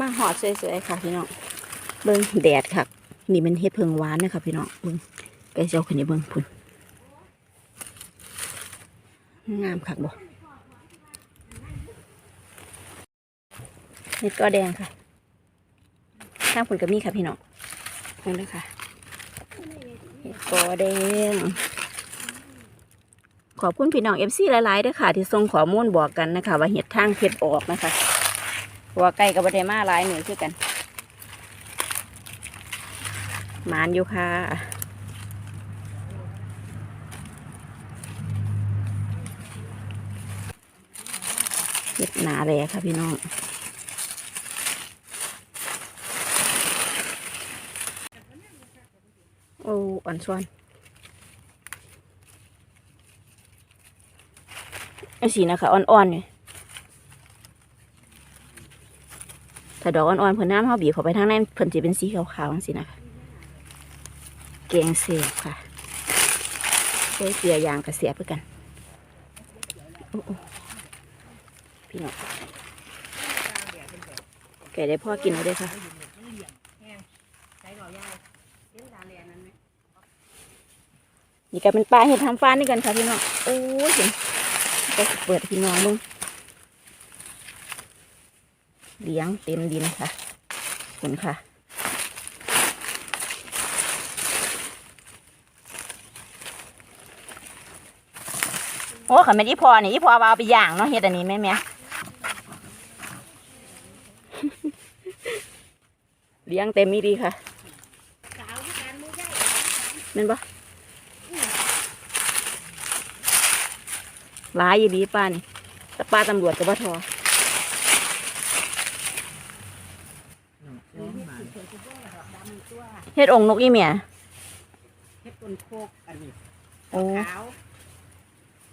มาหอดสวยๆค่ะพี่น้องเบิ่งแดดค่ะ นี่มันเฮ็ดเพิงหวานนะคะพี่น้องเบิ่งไก่เจ้าขึ้นอย่าเบิ่งพุ่นงามคักบ่เฮ็ดก็แดงค่ะข้างพุ่นกับมีค่ะพี่น้องเบิ่งเลยค่ะเฮ็ดก็แดงขอบคุณพี่น้องเอฟซีหลายๆด้วยค่ะ ที่ส่งข้อมูลบอกกันนะคะ ว่าเห็ดทางเห็ดออกนะคะ เพราะว่าไก่กับบไดมาลายหน่วยคือกันหมานอยู่ค่ะเห็ดหนาเลยค่ะพี่น้องโอ้อ่อนส่วนอันสีนะคะอ่อนๆเนี่ย ถ้าดอกอ่อนๆเพิ่นน้ำเขาบีบเข้าไปทางนั้นเพิ่นจะเป็นสีขาวๆจังซี่นะคะแกงเสียบค่ะใช้เสียยางกับเสียบเพื่อกันโอ้พี่น้องแกได้พ่อกินแล้วด้วยค่ะนี่ก็เป็นปลาเห็ดทำฟ้านนี่กันค่ะพี่น้องโอ้ยเห็นก็เปิดพี่น้องมึง เลี้ยงเต็มดินค่ะคุณค่ะ โอ้ขันไม่นอีพอนี่อีพอว่าเอาไปย่างเนาะเฮ็ดอันนี้แม่แม่เลี้ยงเต็มมีดีค่ะแม่นปะหลายยู่ดีป้านี่แต่ป้าตำรวจกับว่าทอ เฮ็ดองค์นกอีเมียเฮ็ดต้นโคกอันนี้โอ้ขาว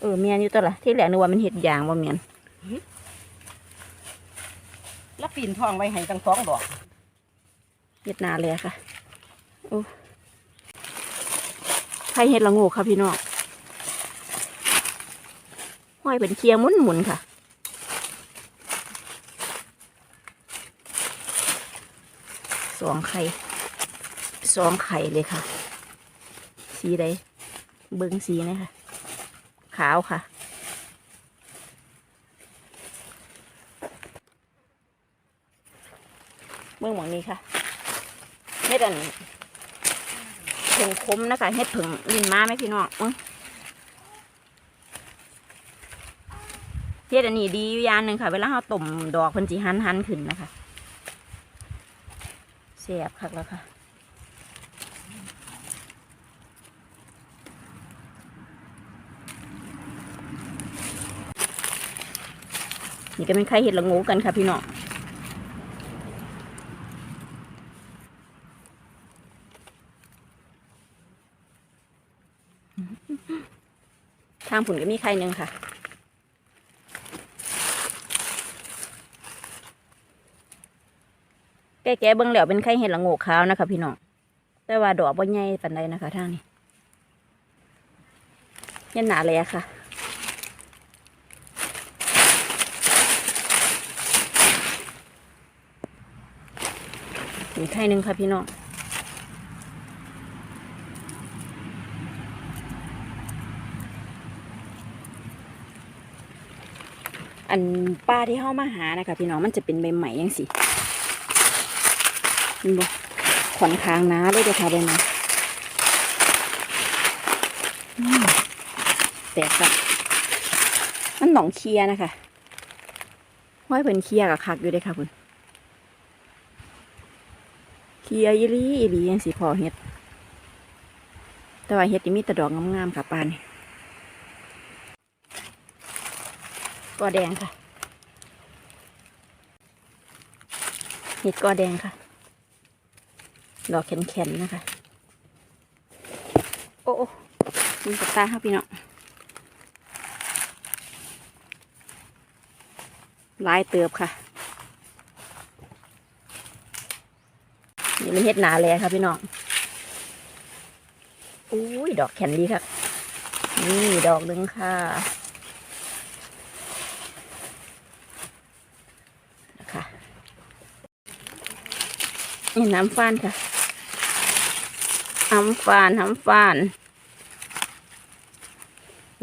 เออเมียนอยู่ตัวละที่แหลกนึกว่ามันเห็ดยางว่าเมียนแล้วปีนทองไว้ให้ตั้งสองดอกเห็ดนาเลยค่ะโอ้ใครเห็ดละโงูค่ะพี่น้องห้อยเป็นเคียงหมุนหมุนๆค่ะสองไข่ สองไข่เลยค่ะ สีใดเบิ้งสีนะคะขาวค่ะเมื่อหมองนี้ค่ะเฮ็ดอันผงคมนะคะเฮ็ดผึ่งลินมาไหมพี่น้องเฮ็ดอันนี้ดีอยู่อย่างหนึ่งค่ะ เวลาเราต้มดอกเพิ่นจีหันหันขึ้นนะคะเสียบคักแล้วค่ะ นี่ก็เป็นไข่เห็ดละโงูกันค่ะพี่น้องทางผุนก็มีไข่หนึ่งค่ะแก่ๆเบิ่งแล้วเป็นไข่เห็ดละโงกขาวนะคะพี่น้องแต่ว่าดอกบ่ใหญ่ปานใดนะคะทางนี้เห็นหนาเลยอะค่ะ อีกไข่หนึ่งค่ะพี่น้องอันป้าที่เข้ามาหานะคะพี่น้องมันจะเป็นใบใหม่ยังสิมันบอกขอนค้างน้าเลยเด้อค่ะใบใหม่แตกค่ะมันหนองเคียนะคะห้อยเป็นเคียกับคักอยู่เด้ค่ะคุณ เคลียอีหลีอีลียังสิพอเฮ็ด แต่ว่าเฮ็ดนี่มีแต่ดอกงามๆค่ะปานกอแดงค่ะ เห็ดกอแดงค่ะ ดอกแข็งๆนะคะ โอ้โอ้มันตกตาค่ะพี่น้องลายเติบค่ะ นี่เป็นเห็ดหนาแลค่ะพี่น้องอุ้ยดอกแข็งดีครับ นี่ดอกหนึ่งค่ะนะคะนี่น้ำฟานค่ะน้ำฟานน้ำฟาน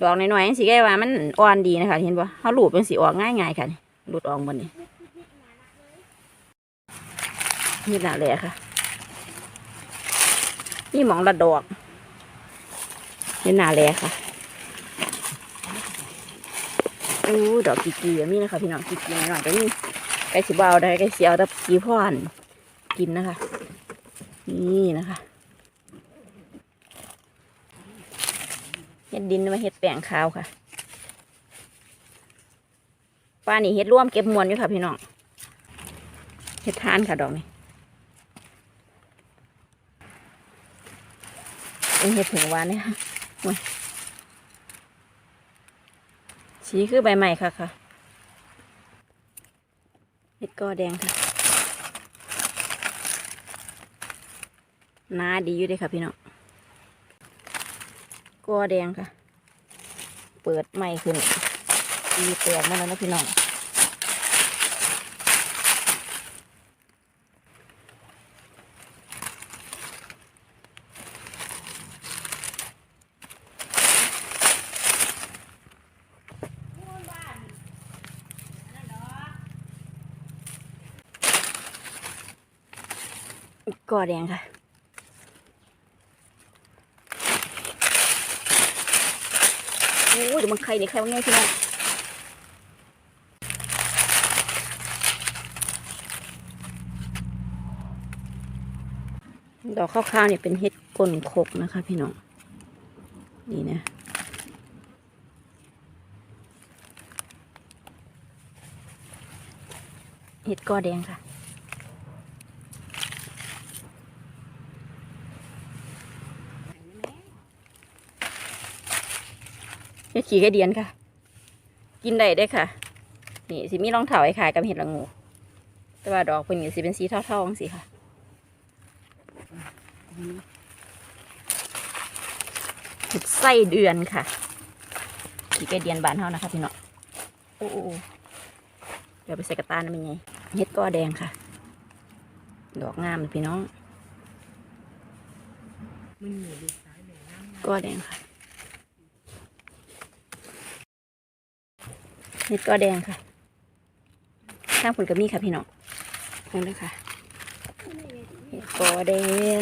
ดอกน้อยๆสิแก้ว่ามันอ่อนดีนะคะเห็นปะเขาหลูบเป็นสีออกง่ายๆค่ะนี่หลุดออกหมดนี่นี่หนาเลยค่ะ นี่หมองละดอกนี่นาเลค่ะอู้ดอกกีกีมีนะคะพี่น้องกีกีหน่อยก็นี่ไก่สิบเอาได้ไก่เสียวแต่กีพ่อนกินนะคะ นี่นะคะเห็ดดินมาเห็ดแป้งขาวค่ะป้านี่เห็ดร่วมเก็บมวลอยู่ค่ะพี่น้องเห็ดทานค่ะดอกนี้ เป็นเห็ดถึงวานเนี่ยสีคือใบใหม่ค่ะค่ะเห็ดกอแดงค่ะหนาดีอยู่เด้ค่ะพี่น้องกัวแดงค่ะ เปิดใหม่ขึ้นดีแตกมาแล้วนะพี่น้อง กัวแดงค่ะโอ้ยเดี๋ยวมันไข่เนี่ยไข่ว่าไงพี่น้องดอกข้าวๆเนี่ยเป็นเห็ดก้นคกนะคะพี่น้อง นี่นะเห็ดกอแดงค่ะ เห็ด ขี่กระเดียนค่ะ กินได้ได้ค่ะ นี่สิมีรองเท้าไอ้ขายกับเห็ดละงู แต่ว่าดอกเป็นอย่างสิเป็นสีเท่าๆจังสิค่ะเห็ดไส้เดือนค่ะขี่กระเดียนบานเท่านะคะพี่น้องโอ้โอ้เดี๋ยวไปใส่กระตานะเป็นไงเห็ดก้อแดงค่ะ ดอกงามเลยพี่น้องมันอยู่ดูซ้ายแม่น้ำก้อแดงค่ะ เห็ดกอแดงค่ะข้างผลกระมีค่ะพี่น้องนั่นเลยค่ะเห็ดกอแดง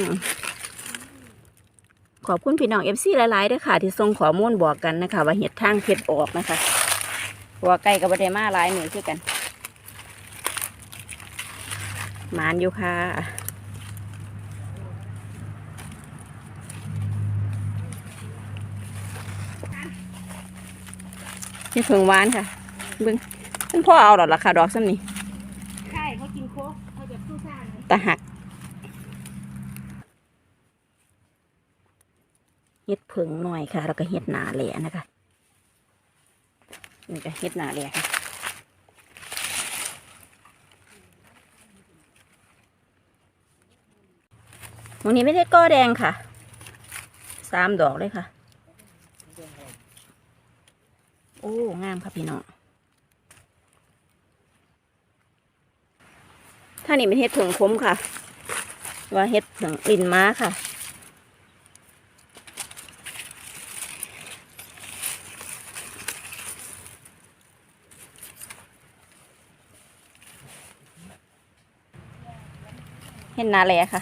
ขอบคุณพี่น้องเอฟซีหลายๆด้วยค่ะ ที่ส่งข้อมูลบอกกันนะคะ ว่าเห็ดทางเพชรออกนะคะเพราะว่าใกล้กับประเดมาหลายหน่วยคือกันมานอยู่ค่ะนี่เพิ่งหวานค่ะ เบึงมันพ่อเอาดอกราคาดอกซ้ำนี่ใช่เขากินโค้กเขาจะสู้ซ่าเลยตะหักเห็ดเผิงหน่อยค่ะ แล้วก็เห็ดหนาแหล่นะคะนี่ก็เห็ดหนาแหล่ค่ะวันนี้ไม่ได้ก้อแดงค่ะ สามดอกเลยค่ะ โอ้ งามค่ะพี่น้อง ถ้านี่เป็นเห็ดเผิงคมค่ะ ว่าเห็ดเผิงลินม้าค่ะ เห็ดนาแลค่ะ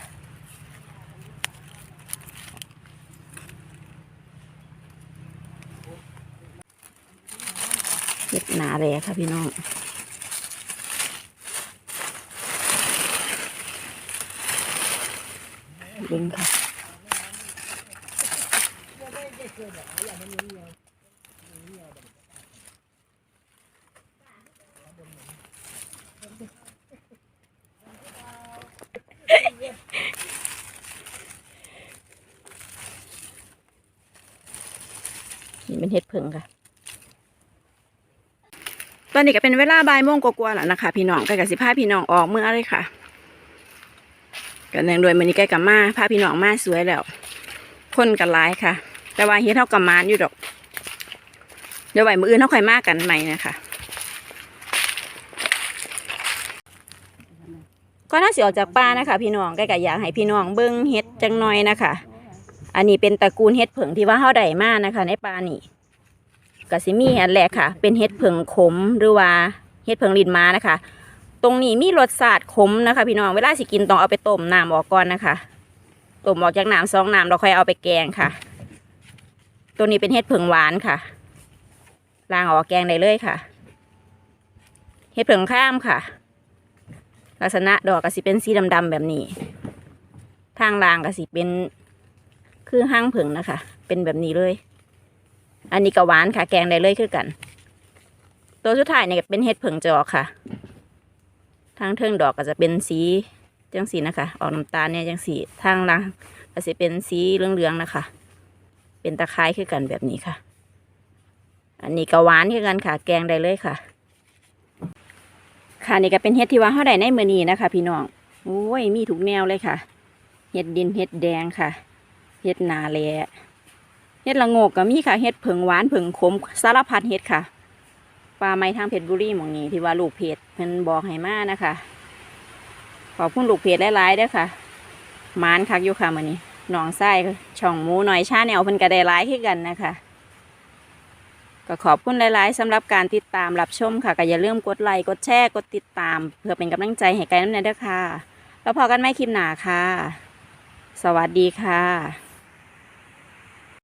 เห็ดหนาแลค่ะพี่น้องค่ะ นี่เป็นเห็ดเพิงค่ะ ตอนนี้ก็เป็นเวลาบ่ายโมงกว่าๆแล้วนะคะ พี่น้องใกล้กับสิพาพี่น้องออกเมื่อเลยค่ะกันแดงโดวยมันนี้ใกล้กับมาพาพี่น้องมาสวยแล้วคนกันหลายค่ะ แต่ว่าเฮ็ดเท่ากับมานอยู่ดอก เดี๋ยวไหวมืออื่นเท่าค่อยมากกันใหม่นะคะก็น่าสิออกจากป่านะคะ พี่น้องใก็ก็อยากให้พี่น้องเบิ่งเฮ็ดจังหน่อยนะคะ อันนี้เป็นตระกูลเฮ็ดเผิงที่ว่าเฮาได้มากนะคะ ในป่านี่ก็สิมีอันแรกค่ะ เป็นเฮ็ดเผิงขมหรือว่าเฮ็ดเผิงลินมานะคะ ตรงนี้มีรสชาติขมนะคะ พี่น้องเวลาสิกินต้องเอาไปต้มน้ำออกก่อนนะคะต้มออกจากน้ำสองน้ำเราค่อยเอาไปแกงค่ะ ตัวนี้เป็นเฮ็ดเผิงหวานค่ะล้างออกแกงได้เลยค่ะเฮ็ดเผิงข้ามค่ะ ลักษณะดอกก็สิเป็นสีดำๆแบบนี้ ทางล่างก็สิเป็น คือห้างเผิงนะคะ เป็นแบบนี้เลย อันนี้ก็หวานค่ะ แกงได้เลยคือกัน ตัวสุดท้ายเนี่ยเป็นเห็ดเผิงจอกค่ะ ทางเทิงดอกก็จะเป็นสีจังสีนะคะ ออกน้ำตาลเนี่ยจังสีทางล่างก็จะเป็นสีเหลืองๆนะคะ เป็นตะไคร้คือกันแบบนี้ค่ะ อันนี้ก็หวานคือกันค่ะ แกงได้เลยค่ะค่ะนี่ก็เป็นเห็ดที่ว่าเฮาได้ในมือนี้นะคะ พี่น้องโอ้ยมีทุกแนวเลยค่ะ เห็ดดินเห็ดแดงค่ะ เห็ดนาแลเห็ดละงกก็มีค่ะเห็ดเผิงหวานเผิงขมสารพัดเห็ดค่ะปลาไม้ทางเพชรบุรีหมองนี้ที่ว่าลูกเพจเพิ่นบอกให้มานะคะ ขอบคุณลูกเพจหลายๆด้อค่ะมานคักอยู่ค่ะมื้อนี้น้องไส้ช่องหมูหน่อยชาแนวเพิ่นก็ได้หลายคือกันนะคะ ก็ขอบคุณหลายๆสำหรับการติดตามรับชมค่ะก็อย่าลืมกดไลค์กดแชร์กดติดตาม เพื่อเป็นกำลังใจให้ไกด์น้ำเนยด้อค่ะ แล้วพอกันไม่คลิปหนาค่ะ สวัสดีค่ะ